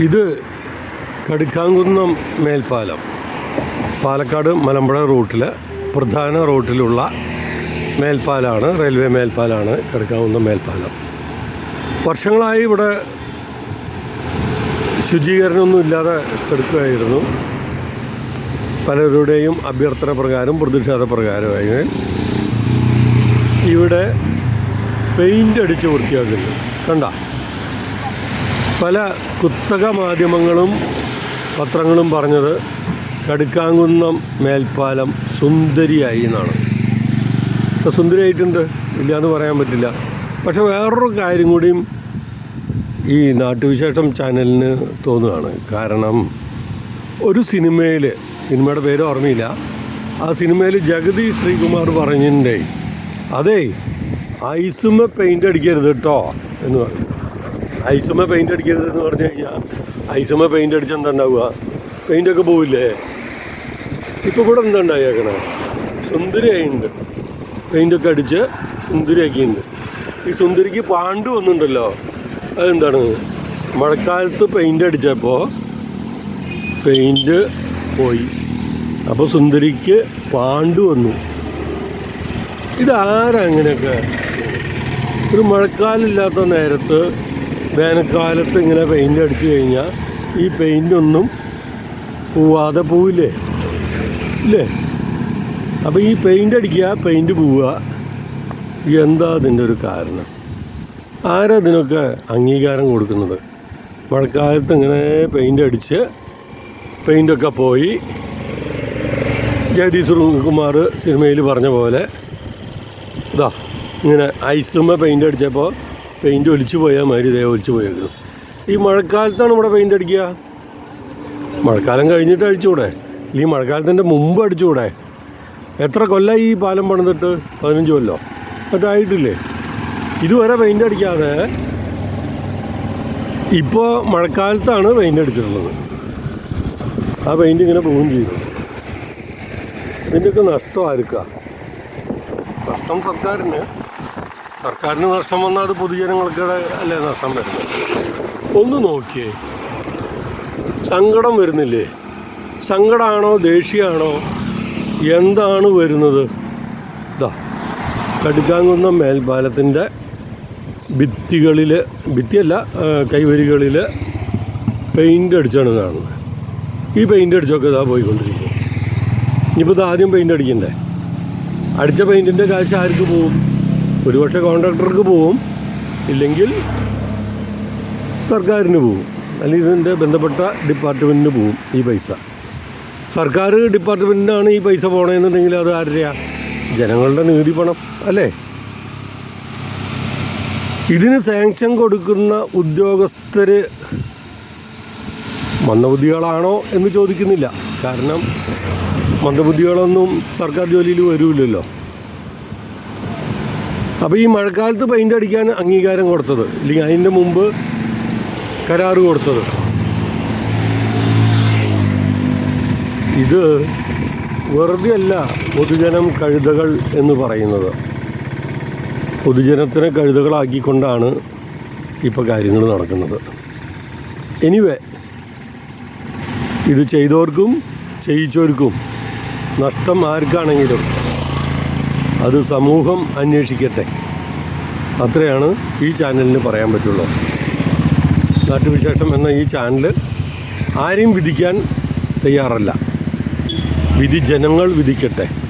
ഇത് കടുക്കാങ്കുന്നം മേൽപ്പാലം. പാലക്കാട് മലമ്പുഴ റൂട്ടിലെ പ്രധാന റൂട്ടിലുള്ള മേൽപ്പാലമാണ് റെയിൽവേ മേൽപ്പാലമാണ് കടുക്കാങ്കുന്നം മേൽപ്പാലം. വർഷങ്ങളായി ഇവിടെ ശുചീകരണമൊന്നും ഇല്ലാതെ കിടക്കുകയായിരുന്നു. പലരുടെയും അഭ്യർത്ഥന പ്രകാരം പ്രതിഷേധ പ്രകാരമായി ഇവിടെ പെയിന്റ് അടിച്ച് വൃത്തിയാക്കുന്നു. കണ്ട? പല കുത്തക മാധ്യമങ്ങളും പത്രങ്ങളും പറഞ്ഞത് കടുക്കാങ്കുന്നം മേൽപ്പാലം സുന്ദരിയായി എന്നാണ്. സുന്ദരിയായിട്ടുണ്ട് ഇല്ല എന്ന് പറയാൻ പറ്റില്ല. പക്ഷെ വേറൊരു കാര്യം കൂടിയും ഈ നാട്ടുവിശേഷം ചാനലിന് തോന്നുകയാണ്. കാരണം ഒരു സിനിമയിൽ സിനിമയുടെ പേര് ഓർമ്മയില്ല. ആ സിനിമയിൽ ജഗതി ശ്രീകുമാർ പറഞ്ഞിട്ടുണ്ടേ അതേ ഐസുമ പെയിന്റ് അടിക്കരുത് കേട്ടോ എന്ന് പറഞ്ഞു. ഐസുമ പെയിന്റ് അടിക്കരുത് എന്ന് പറഞ്ഞു കഴിഞ്ഞാൽ ഐസുമ പെയിന്റ് അടിച്ചാൽ എന്താ ഉണ്ടാവുക പെയിന്റൊക്കെ പോവില്ലേ? ഇപ്പോൾ കൂടെ എന്താ ഉണ്ടായേക്കണേ സുന്ദരിയായിട്ടുണ്ട് പെയിന്റൊക്കെ അടിച്ച് സുന്ദരിയാക്കിയിട്ടുണ്ട് ഈ സുന്ദരിക്ക് പാണ്ട് വന്നിട്ടുണ്ടല്ലോ അതെന്താണ്? മഴക്കാലത്ത് പെയിന്റ് അടിച്ചപ്പോൾ പെയിന്റ് പോയി. അപ്പോൾ സുന്ദരിക്ക് പാണ്ട് വന്നു. ഇതാരങ്ങനെയൊക്കെ ഒരു മഴക്കാലില്ലാത്ത നേരത്ത് വേനൽക്കാലത്ത് ഇങ്ങനെ പെയിന്റ് അടിച്ചു കഴിഞ്ഞാൽ ഈ പെയിന്റൊന്നും പോവാതെ പോവില്ലേ? ഇല്ലേ? അപ്പോൾ ഈ പെയിന്റ് അടിക്കുക പെയിന്റ് പോവുക എന്താ അതിന്റെ ഒരു കാരണം? ആരാ അതിനൊക്കെ അംഗീകാരം കൊടുക്കുന്നത്? മഴക്കാലത്ത് ഇങ്ങനെ പെയിന്റ് അടിച്ച് പെയിന്റൊക്കെ പോയി. ജഗദീഷ് കുമാർ സിനിമയിൽ പറഞ്ഞ പോലെ ഇതാ ഇങ്ങനെ ഐസുമ്മ പെയിന്റ് അടിച്ചപ്പോൾ പെയിന്റ് ഒലിച്ചു പോയാൽ മാതിരി ഇതേ ഒലിച്ചു പോയേക്കുന്നു ഈ മഴക്കാലത്താണ് ഇവിടെ പെയിന്റ് അടിക്കുക? മഴക്കാലം കഴിഞ്ഞിട്ട് അടിച്ചുകൂടെ ഈ മഴക്കാലത്തിന്റെ മുമ്പ് അടിച്ചുകൂടെ എത്ര കൊല്ലം ഈ പാലം പണിതിട്ട്? പതിനഞ്ച് കൊല്ലോ? മറ്റായിട്ടില്ലേ ഇതുവരെ പെയിന്റ് അടിക്കാതെ ഇപ്പോൾ മഴക്കാലത്താണ് പെയിന്റ് അടിച്ചിട്ടുള്ളത്. ആ പെയിന്റ് ഇങ്ങനെ പോവുകയും ചെയ്തു. ഇതിന്റെയൊക്കെ നഷ്ടം ആർക്കാ? നഷ്ടം സർക്കാരിന്. സർക്കാരിന് നഷ്ടം വന്നാൽ അത് പൊതുജനങ്ങൾക്ക് അല്ലേ നഷ്ടം വരുന്നത്? ഒന്ന് നോക്കിയേ. സങ്കടം വരുന്നില്ലേ? സങ്കടമാണോ ദേഷ്യമാണോ? എന്താണ് വരുന്നത്? ഇതാ കടുക്കാങ്കുന്നം മേൽപ്പാലത്തിന്റെ ഭിത്തികളിൽ ഭിത്തിയല്ല കൈവരികളിൽ പെയിന്റ് അടിച്ചാണ് കാണുന്നത്. ഈ പെയിന്റ് അടിച്ചൊക്കെ ഇതാ പോയിക്കൊണ്ടിരിക്കും ഇനിയിപ്പോൾ ഇത് ആദ്യം പെയിന്റ് അടിക്കണ്ടേ? അടിച്ച പെയിന്റിന്റെ കാശ് ആർക്ക് പോവും ഒരുപക്ഷെ കോൺട്രാക്ടർക്ക് പോവും ഇല്ലെങ്കിൽ സർക്കാരിന് പോവും. അല്ലെങ്കിൽ ഇതിന്റെ ബന്ധപ്പെട്ട ഡിപ്പാർട്ട്മെന്റിന് പോവും ഈ പൈസ. സർക്കാർ ഡിപ്പാർട്ട്മെന്റിനാണ് ഈ പൈസ പോകണമെന്നുണ്ടെങ്കിൽ അത് ആരുടെയാ? ജനങ്ങളുടെ നികുതി പണം അല്ലേ? ഇതിന് സാങ്ഷൻ കൊടുക്കുന്ന ഉദ്യോഗസ്ഥർ മന്ദബുദ്ധികളാണോ എന്ന് ചോദിക്കുന്നില്ല. കാരണം മന്ദബുദ്ധികളൊന്നും സർക്കാർ ജോലിയിൽ വരില്ലല്ലോ. അപ്പോൾ ഈ മഴക്കാലത്ത് പെയിന്റ് അടിക്കാൻ അംഗീകാരം കൊടുത്തത്. ഇല്ലെങ്കിൽ അതിന്റെ മുമ്പ് കരാറ് കൊടുത്തത്. ഇത് വെറുതെ അല്ല പൊതുജനം കഴുതകൾ എന്ന് പറയുന്നത്. പൊതുജനത്തിനെ കഴുതകളാക്കിക്കൊണ്ടാണ് ഇപ്പോൾ കാര്യങ്ങൾ നടക്കുന്നത്. എനിവേ ഇത് ചെയ്തവർക്കും ചെയ്യിച്ചവർക്കും നഷ്ടം ആർക്കാണെങ്കിലും അത് സമൂഹം അന്വേഷിക്കട്ടെ. അത്രയാണ് ഈ ചാനലിന് പറയാൻ പറ്റുള്ളൂ. നാട്ടുവിശേഷം എന്ന ഈ ചാനൽ ആരെയും വിധിക്കാൻ തയ്യാറല്ല. വിധി ജനങ്ങൾ വിധിക്കട്ടെ.